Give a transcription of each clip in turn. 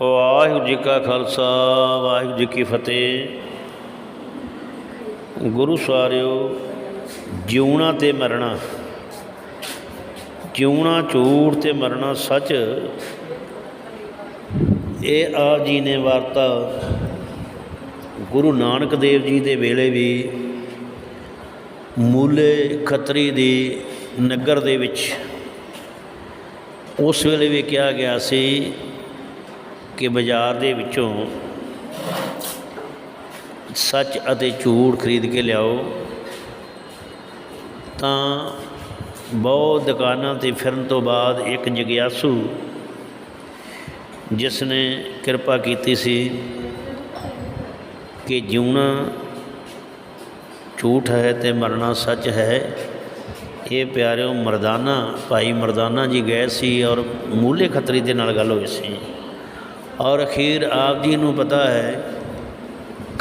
ਵਾਹਿਗੁਰੂ ਜੀ ਕਾ ਖਾਲਸਾ, ਵਾਹਿਗੁਰੂ ਜੀ ਕੀ ਫਤਿਹ। ਗੁਰੂ ਸਾਰਿਓ ਜਿਉਣਾ ਤੇ ਮਰਨਾ, ਜਿਉਣਾ ਝੂਠ ਤੇ ਮਰਨਾ ਸੱਚ, ਇਹ ਆਪ ਜੀ ਨੇ ਵਾਰਤਾ ਗੁਰੂ ਨਾਨਕ ਦੇਵ ਜੀ ਦੇ ਵੇਲੇ ਵੀ ਮੂਲੇ ਖੱਤਰੀ ਦੀ ਨਗਰ ਦੇ ਵਿੱਚ ਉਸ ਵੇਲੇ ਵੀ ਕਿਹਾ ਗਿਆ ਸੀ ਕਿ ਬਾਜ਼ਾਰ ਦੇ ਵਿੱਚੋਂ ਸੱਚ ਅਤੇ ਝੂਠ ਖਰੀਦ ਕੇ ਲਿਆਓ, ਤਾਂ ਬਹੁਤ ਦੁਕਾਨਾਂ ਤੇ ਫਿਰਨ ਤੋਂ ਬਾਅਦ ਇੱਕ ਜਗਿਆਸੂ ਜਿਸ ਨੇ ਕਿਰਪਾ ਕੀਤੀ ਸੀ ਕਿ ਜਿਉਣਾ ਝੂਠ ਹੈ ਤੇ ਮਰਨਾ ਸੱਚ ਹੈ, ਇਹ ਪਿਆਰਿਓ ਮਰਦਾਨਾ, ਭਾਈ ਮਰਦਾਨਾ ਜੀ ਗਏ ਸੀ ਔਰ ਮੂਲੇ ਖਤਰੀ ਦੇ ਨਾਲ ਗੱਲ ਹੋਈ ਸੀ। ਔਰ ਅਖੀਰ ਆਪ ਜੀ ਨੂੰ ਪਤਾ ਹੈ,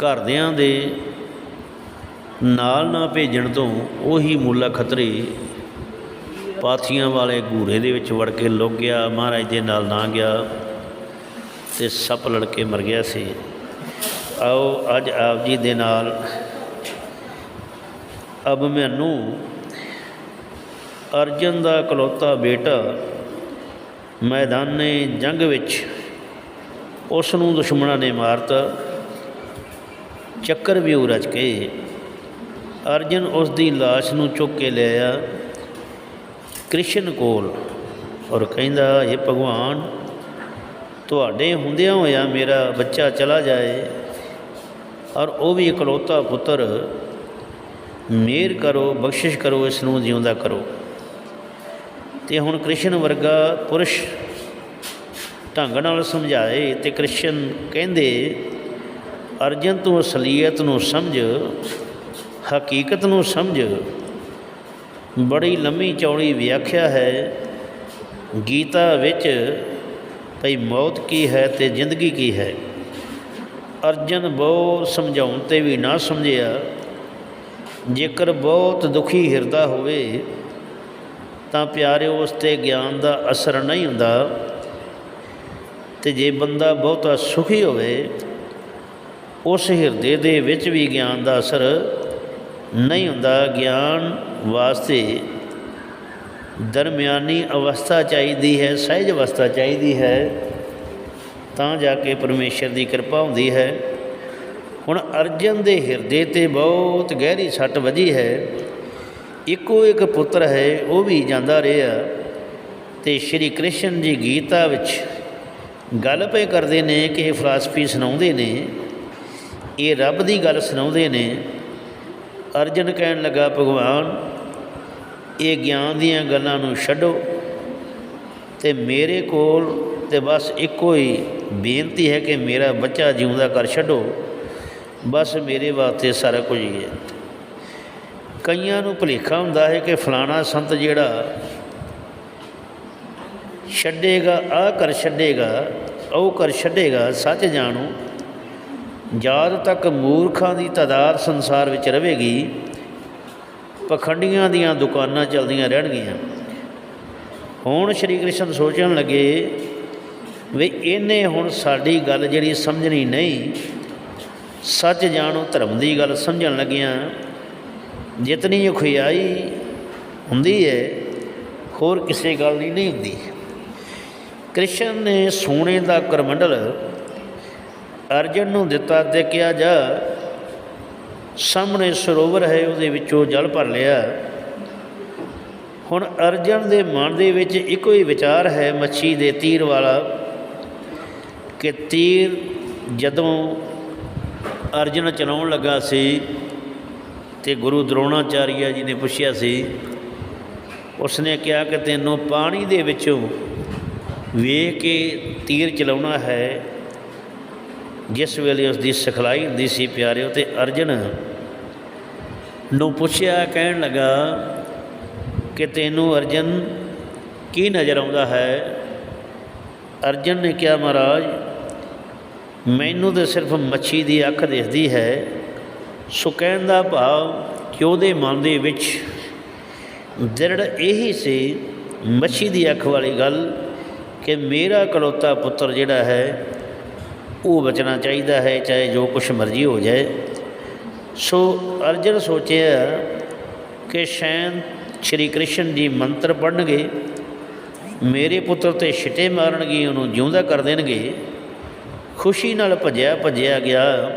ਘਰਦਿਆਂ ਦੇ ਨਾਲ ਨਾ ਭੇਜਣ ਤੋਂ ਉਹੀ ਮੂਲਾ ਖਤਰੇ ਪਾਥੀਆਂ ਵਾਲੇ ਘੂਰੇ ਦੇ ਵਿੱਚ ਵੜ ਕੇ ਲੁਕ ਗਿਆ, ਮਹਾਰਾਜ ਦੇ ਨਾਲ ਨਾ ਗਿਆ ਤੇ ਸੱਪ ਲੜ ਕੇ ਮਰ ਗਿਆ ਸੀ। ਆਓ ਅੱਜ ਆਪ ਜੀ ਦੇ ਨਾਲ ਅਬ ਮੈਨੂੰ ਅਰਜਨ ਦਾ ਇਕਲੌਤਾ ਬੇਟਾ ਮੈਦਾਨੇ ਜੰਗ ਵਿੱਚ ਉਸ ਨੂੰ ਦੁਸ਼ਮਣਾਂ ਨੇ ਮਾਰਤਾ। ਚੱਕਰ ਵਿਊ ਰਚ ਕੇ ਅਰਜਨ ਉਸ ਦੀ লাশ ਨੂੰ ਚੁੱਕ ਕੇ ਲਿਆਇਆ ਕ੍ਰਿਸ਼ਨ ਕੋਲ ਔਰ ਕਹਿੰਦਾ ਇਹ ਭਗਵਾਨ, ਤੁਹਾਡੇ ਹੁੰਦਿਆਂ ਹੋਇਆ ਮੇਰਾ ਬੱਚਾ ਚਲਾ ਜਾਏ ਔਰ ਉਹ ਵੀ ਇਕਲੌਤਾ ਪੁੱਤਰ। ਮਿਹਰ ਕਰੋ, ਬਖਸ਼ਿਸ਼ ਕਰੋ, ਇਸ ਨੂੰ ਜਿਉਂਦਾ ਕਰੋ। ਤੇ ਹੁਣ ਕ੍ਰਿਸ਼ਨ ਵਰਗਾ ਪੁਰਸ਼ ਢੰਗ ਨਾਲ ਸਮਝਾਏ ਤੇ ਕ੍ਰਿਸ਼ਨ ਕਹਿੰਦੇ, ਅਰਜਨ ਤੂੰ ਅਸਲੀਅਤ ਨੂੰ ਸਮਝ, ਹਕੀਕਤ ਨੂੰ ਸਮਝ। ਬੜੀ ਲੰਮੀ ਚੌੜੀ ਵਿਆਖਿਆ ਹੈ। ਗੀਤਾ ਵਿੱਚ ਭਈ ਮੌਤ ਕੀ ਹੈ ਤੇ ਜ਼ਿੰਦਗੀ ਕੀ ਹੈ? ਅਰਜਨ ਬਹੁਤ ਸਮਝਾਉਣ ਤੇ ਵੀ ਨਾ ਸਮਝਿਆ। ਜੇਕਰ ਬਹੁਤ ਦੁਖੀ ਹਿਰਦਾ ਹੋਵੇ, ਤਾਂ ਪਿਆਰਿਓ, ਉਸ ਤੇ ਗਿਆਨ ਦਾ ਅਸਰ ਨਹੀਂ ਹੁੰਦਾ। ਤੇ ਜੇ ਬੰਦਾ ਬਹੁਤਾ ਸੁਖੀ ਹੋਵੇ, ਉਸ ਹਿਰਦੇ ਦੇ ਵਿੱਚ ਵੀ ਗਿਆਨ ਦਾ ਅਸਰ ਨਹੀਂ ਹੁੰਦਾ। ਗਿਆਨ ਵਾਸਤੇ ਦਰਮਿਆਨੀ ਅਵਸਥਾ ਚਾਹੀਦੀ ਹੈ, ਸਹਿਜ ਅਵਸਥਾ ਚਾਹੀਦੀ ਹੈ, ਤਾਂ ਜਾ ਕੇ ਪਰਮੇਸ਼ਰ ਦੀ ਕਿਰਪਾ ਹੁੰਦੀ ਹੈ। ਹੁਣ ਅਰਜਨ ਦੇ ਹਿਰਦੇ ਤੇ ਬਹੁਤ ਗਹਿਰੀ ਸੱਟ ਵੱਜੀ ਹੈ। ਇੱਕੋ ਇੱਕ ਪੁੱਤਰ ਹੈ, ਉਹ ਵੀ ਜਾਂਦਾ ਰਿਹਾ ਤੇ ਸ਼੍ਰੀ ਕ੍ਰਿਸ਼ਨ ਜੀ ਗੀਤਾ ਵਿੱਚ ਗੱਲ ਪਏ ਕਰਦੇ ਨੇ ਕਿ ਇਹ ਫਲਸਫੀ ਸੁਣਾਉਂਦੇ ਨੇ, ਇਹ ਰੱਬ ਦੀ ਗੱਲ ਸੁਣਾਉਂਦੇ ਨੇ। ਅਰਜਨ ਕਹਿਣ ਲੱਗਾ, ਭਗਵਾਨ, ਇਹ ਗਿਆਨ ਦੀਆਂ ਗੱਲਾਂ ਨੂੰ ਛੱਡੋ ਤੇ ਮੇਰੇ ਕੋਲ ਤੇ ਬਸ ਇੱਕੋ ਹੀ ਬੇਨਤੀ ਹੈ ਕਿ ਮੇਰਾ ਬੱਚਾ ਜਿਉਂਦਾ ਕਰ ਛੱਡੋ। ਬਸ ਮੇਰੇ ਵਾਸਤੇ ਸਾਰਾ ਕੁਝ ਹੀ ਹੈ। ਕਈਆਂ ਨੂੰ ਭੁਲੇਖਾ ਹੁੰਦਾ ਹੈ ਕਿ ਫਲਾਣਾ ਸੰਤ ਜਿਹੜਾ ਛੱਡੇਗਾ ਆ ਕਰ ਛੱਡੇਗਾ, ਉਹ ਕਰ ਛੱਡੇਗਾ, ਸੱਚ ਜਾਣੋ, ਜਦ ਤੱਕ ਮੂਰਖਾਂ ਦੀ ਤਾਦਾਦ ਸੰਸਾਰ ਵਿੱਚ ਰਹੇਗੀ, ਪਖੰਡੀਆਂ ਦੀਆਂ ਦੁਕਾਨਾਂ ਚੱਲਦੀਆਂ ਰਹਿਣਗੀਆਂ। ਹੁਣ ਸ਼੍ਰੀ ਕ੍ਰਿਸ਼ਨ ਸੋਚਣ ਲੱਗੇ ਵੀ ਇਹਨੇ ਹੁਣ ਸਾਡੀ ਗੱਲ ਜਿਹੜੀ ਸਮਝਣੀ ਨਹੀਂ, ਸੱਚ ਜਾਣੋ, ਧਰਮ ਦੀ ਗੱਲ ਸਮਝਣ ਲੱਗਿਆਂ, ਜਿਤਨੀ ਖੁਆਈ ਹੁੰਦੀ ਹੈ, ਹੋਰ ਕਿਸੇ ਗੱਲ ਦੀ ਨਹੀਂ ਹੁੰਦੀ। ਕ੍ਰਿਸ਼ਨ ਨੇ ਸੋਨੇ ਦਾ ਕਰਮੰਡਲ ਅਰਜਨ ਨੂੰ ਦਿੱਤਾ ਤੇ ਕਿਹਾ ਜਾ, ਸਾਹਮਣੇ ਸਰੋਵਰ ਹੈ, ਉਹਦੇ ਵਿੱਚੋਂ ਜਲ ਭਰ ਲਿਆ। ਹੁਣ ਅਰਜਨ ਦੇ ਮਨ ਦੇ ਵਿੱਚ ਇੱਕੋ ਹੀ ਵਿਚਾਰ ਹੈ, ਮੱਛੀ ਦੇ ਤੀਰ ਵਾਲਾ, ਕਿ ਤੀਰ ਜਦੋਂ ਅਰਜਨ ਚਲਾਉਣ ਲੱਗਾ ਸੀ ਤੇ ਗੁਰੂ ਦਰੋਣਾਚਾਰੀਆ ਜੀ ਨੇ ਪੁੱਛਿਆ ਸੀ, ਉਸਨੇ ਕਿਹਾ ਕਿ ਤੈਨੂੰ ਪਾਣੀ ਦੇ ਵਿੱਚੋਂ ਵੇਖ ਕੇ ਤੀਰ ਚਲਾਉਣਾ ਹੈ, ਜਿਸ ਵੇਲੇ ਉਸ ਦੀ ਸਿਖਲਾਈ ਹੁੰਦੀ ਸੀ ਪਿਆਰਿਓ ਤੇ ਅਰਜਨ ਨੂੰ ਪੁੱਛਿਆ ਕਹਿਣ ਲੱਗਾ ਕਿ ਤੈਨੂੰ ਅਰਜਨ ਕੀ ਨਜ਼ਰ ਆਉਂਦਾ ਹੈ? ਅਰਜਨ ਨੇ ਕਿਹਾ, ਮਹਾਰਾਜ, ਮੈਨੂੰ ਤਾਂ ਸਿਰਫ ਮੱਛੀ ਦੀ ਅੱਖ ਦਿਖਦੀ ਹੈ। ਸੋ ਕਹਿਣ ਦਾ ਭਾਵ ਕਿ ਉਹਦੇ ਮਨ ਦੇ ਵਿੱਚ ਦ੍ਰਿੜ ਇਹੀ ਸੀ ਮੱਛੀ ਦੀ ਅੱਖ ਵਾਲੀ ਗੱਲ ਕਿ ਮੇਰਾ ਕਲੌਤਾ ਪੁੱਤਰ ਜਿਹੜਾ ਹੈ, ਉਹ ਬਚਣਾ ਚਾਹੀਦਾ ਹੈ, ਚਾਹੇ ਜੋ ਕੁਛ ਮਰਜ਼ੀ ਹੋ ਜਾਏ। ਸੋ ਅਰਜਨ ਸੋਚਿਆ ਕਿ ਸ਼ੈਨ ਸ਼੍ਰੀ ਕ੍ਰਿਸ਼ਨ ਜੀ ਮੰਤਰ ਪੜ੍ਹਨਗੇ, ਮੇਰੇ ਪੁੱਤਰ ਤੇ ਛਿੱਟੇ ਮਾਰਨਗੇ, ਉਹਨੂੰ ਜਿਉਂਦਾ ਕਰ ਦੇਣਗੇ। ਖੁਸ਼ੀ ਨਾਲ ਭੱਜਿਆ ਭੱਜਿਆ ਗਿਆ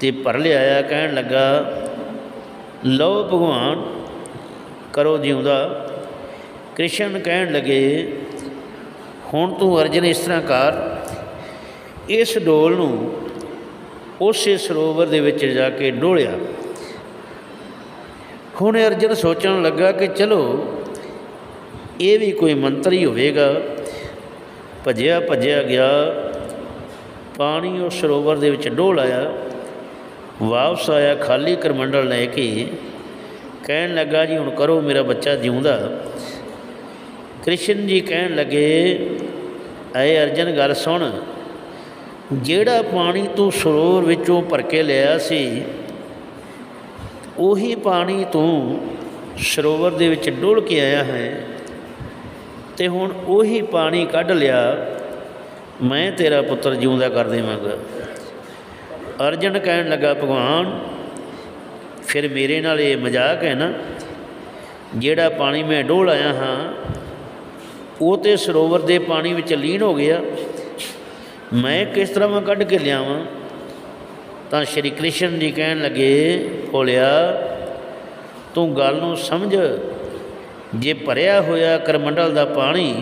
ਤੇ ਭਰ ਲਿਆਇਆ, ਕਹਿਣ ਲੱਗਾ, ਲਓ ਭਗਵਾਨ, ਕਰੋ ਜਿਉਂਦਾ। ਕ੍ਰਿਸ਼ਨ ਕਹਿਣ ਲੱਗੇ ਹੁਣ ਤੂੰ ਅਰਜਨ ਇਸ ਤਰ੍ਹਾਂ ਕਰ, ਇਸ ਡੋਲ ਨੂੰ ਉਸੇ ਸਰੋਵਰ ਦੇ ਵਿੱਚ ਜਾ ਕੇ ਡੋਲਿਆ। ਹੁਣ ਅਰਜਨ ਸੋਚਣ ਲੱਗਾ ਕਿ ਚਲੋ, ਇਹ ਵੀ ਕੋਈ ਮੰਤਰ ਹੀ ਹੋਵੇਗਾ। ਭੱਜਿਆ ਭੱਜਿਆ ਗਿਆ, ਪਾਣੀ ਉਹ ਸਰੋਵਰ ਦੇ ਵਿੱਚ ਡੋਲ ਆਇਆ। ਵਾਪਸ ਆਇਆ ਖਾਲੀ ਕਰਮੰਡਲ ਲੈ ਕੇ, ਕਹਿਣ ਲੱਗਾ ਜੀ ਹੁਣ ਕਰੋ ਮੇਰਾ ਬੱਚਾ ਜਿਉਂਦਾ। ਕ੍ਰਿਸ਼ਨ ਜੀ ਕਹਿਣ ਲੱਗੇ, ਐ ਅਰਜਨ, ਗੱਲ ਸੁਣ। ਜਿਹੜਾ ਪਾਣੀ ਤੂੰ ਸਰੋਵਰ ਵਿੱਚੋਂ ਭਰ ਕੇ ਲਿਆ ਸੀ, ਉਹੀ ਪਾਣੀ ਤੂੰ ਸਰੋਵਰ ਦੇ ਵਿੱਚ ਡੁੱਲ ਕੇ ਆਇਆ ਹੈ ਤੇ ਹੁਣ ਉਹੀ ਪਾਣੀ ਕੱਢ ਲਿਆ, ਮੈਂ ਤੇਰਾ ਪੁੱਤਰ ਜਿਉਂਦਾ ਕਰ ਦੇਵਾਂਗਾ। ਅਰਜਨ ਕਹਿਣ ਲੱਗਾ, ਭਗਵਾਨ, ਫਿਰ ਮੇਰੇ ਨਾਲ ਇਹ ਮਜ਼ਾਕ ਹੈ ਨਾ? ਜਿਹੜਾ ਪਾਣੀ ਮੈਂ ਡੋਲ ਆਇਆ ਹਾਂ ਉਹ ਤੇ ਸਰੋਵਰ ਦੇ ਪਾਣੀ ਵਿੱਚ ਲੀਨ ਹੋ ਗਿਆ। ਮੈਂ ਕਿਸ ਤਰ੍ਹਾਂ ਮੈਂ ਕੱਢ ਕੇ ਲਿਆਵਾਂ? ਤਾਂ ਸ਼੍ਰੀ ਕ੍ਰਿਸ਼ਨ ਜੀ ਕਹਿਣ ਲੱਗੇ, ਭੋਲਿਆ, ਤੂੰ ਗੱਲ ਨੂੰ ਸਮਝ। ਜੇ ਭਰਿਆ ਹੋਇਆ ਕਰਮੰਡਲ ਦਾ ਪਾਣੀ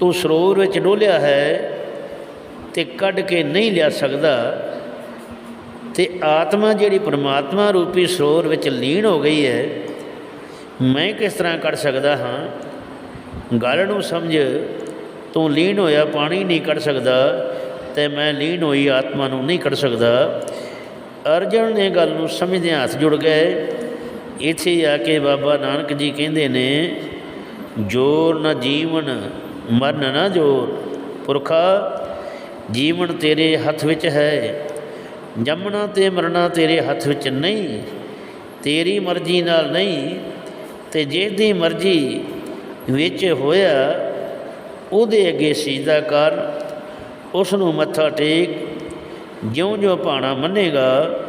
ਤੂੰ ਸਰੋਵਰ ਵਿੱਚ ਡੋਲਿਆ ਹੈ ਤੇ ਕੱਢ ਕੇ ਨਹੀਂ ਲਿਆ ਸਕਦਾ, ਤੇ ਆਤਮਾ ਜਿਹੜੀ ਪਰਮਾਤਮਾ ਰੂਪੀ ਸਰੋਵਰ ਵਿੱਚ ਲੀਨ ਹੋ ਗਈ ਹੈ, ਮੈਂ ਕਿਸ ਤਰ੍ਹਾਂ ਕੱਢ ਸਕਦਾ ਹਾਂ? ਗੱਲ ਨੂੰ ਸਮਝ, ਤੂੰ ਲੀਨ ਹੋਇਆ ਪਾਣੀ ਨਹੀਂ ਕੱਢ ਸਕਦਾ ਤੇ ਮੈਂ ਲੀਨ ਹੋਈ ਆਤਮਾ ਨੂੰ ਨਹੀਂ ਕੱਢ ਸਕਦਾ। ਅਰਜਨ ਨੇ ਗੱਲ ਨੂੰ ਸਮਝਦਿਆਂ ਹੱਥ ਜੁੜ ਗਏ। ਇੱਥੇ ਆ ਕੇ ਬਾਬਾ ਨਾਨਕ ਜੀ ਕਹਿੰਦੇ ਨੇ, ਜੋਰ ਨਾ ਜੀਵਨ, ਮਰਨ ਨਾ ਜੋਰ। ਪੁਰਖਾ, ਜੀਵਨ ਤੇਰੇ ਹੱਥ ਵਿੱਚ ਹੈ, ਜੰਮਣਾ ਤੇ ਮਰਨਾ ਤੇਰੇ ਹੱਥ ਵਿੱਚ ਨਹੀਂ, ਤੇਰੀ ਮਰਜ਼ੀ ਨਾਲ ਨਹੀਂ, ਤੇ ਜਿਹਦੀ ਮਰਜ਼ੀ ਵਿੱਚ ਹੋਇਆ, ਉਹਦੇ ਅੱਗੇ ਸਿਜਦਾ ਕਰ ਉਸ ਨੂੰ ਮੱਥਾ ਟੇਕ, ਜਿਉਂ-ਜਿਉਂ ਭਾਣਾ ਮੰਨੇਗਾ,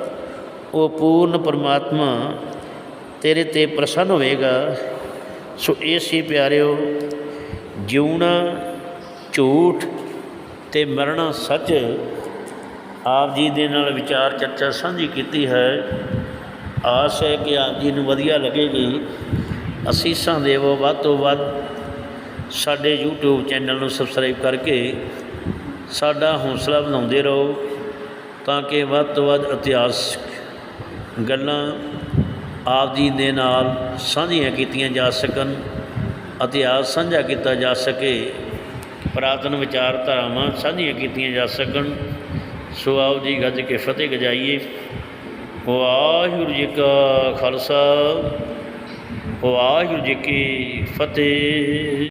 ਉਹ ਪੂਰਨ ਪਰਮਾਤਮਾ ਤੇਰੇ ਤੇ ਪ੍ਰਸੰਨ ਹੋਵੇਗਾ। ਸੋ ਇਹ ਸੀ ਪਿਆਰਿਓ, ਜਿਉਣਾ ਝੂਠ ਤੇ ਮਰਨਾ ਸੱਚ ਆਪ ਜੀ ਦੇ ਨਾਲ ਵਿਚਾਰ ਚਰਚਾ ਸਾਂਝੀ ਕੀਤੀ ਹੈ। ਆਸ ਹੈ ਕਿ ਆਪ ਜੀ ਨੂੰ ਵਧੀਆ ਲੱਗੇਗੀ। ਅਸੀਸਾਂ ਦੇਵੋ ਵੱਧ ਤੋਂ ਵੱਧ ਸਾਡੇ YouTube ਚੈਨਲ ਨੂੰ ਸਬਸਕ੍ਰਾਈਬ ਕਰਕੇ ਸਾਡਾ ਹੌਸਲਾ ਵਧਾਉਂਦੇ ਰਹੋ ਤਾਂ ਕਿ ਵੱਧ ਤੋਂ ਵੱਧ ਇਤਿਹਾਸ ਗੱਲਾਂ ਆਪ ਜੀ ਦੇ ਨਾਲ ਸਾਂਝੀਆਂ ਕੀਤੀਆਂ ਜਾ ਸਕਣ, ਇਤਿਹਾਸ ਸਾਂਝਾ ਕੀਤਾ ਜਾ ਸਕੇ, ਪੁਰਾਤਨ ਵਿਚਾਰਧਾਰਾਵਾਂ ਸਾਂਝੀਆਂ ਕੀਤੀਆਂ ਜਾ ਸਕਣ। ਸੋ ਆਓ ਜੀ ਗੱਜ ਕੇ ਫਤਿਹ ਗਜਾਈਏ। ਵਾਹਿਗੁਰੂ ਜੀ ਕਾ ਖਾਲਸਾ। ਵਾਹਿਗੁਰੂ ਜੀ ਕੀ ਫਤਿਹ।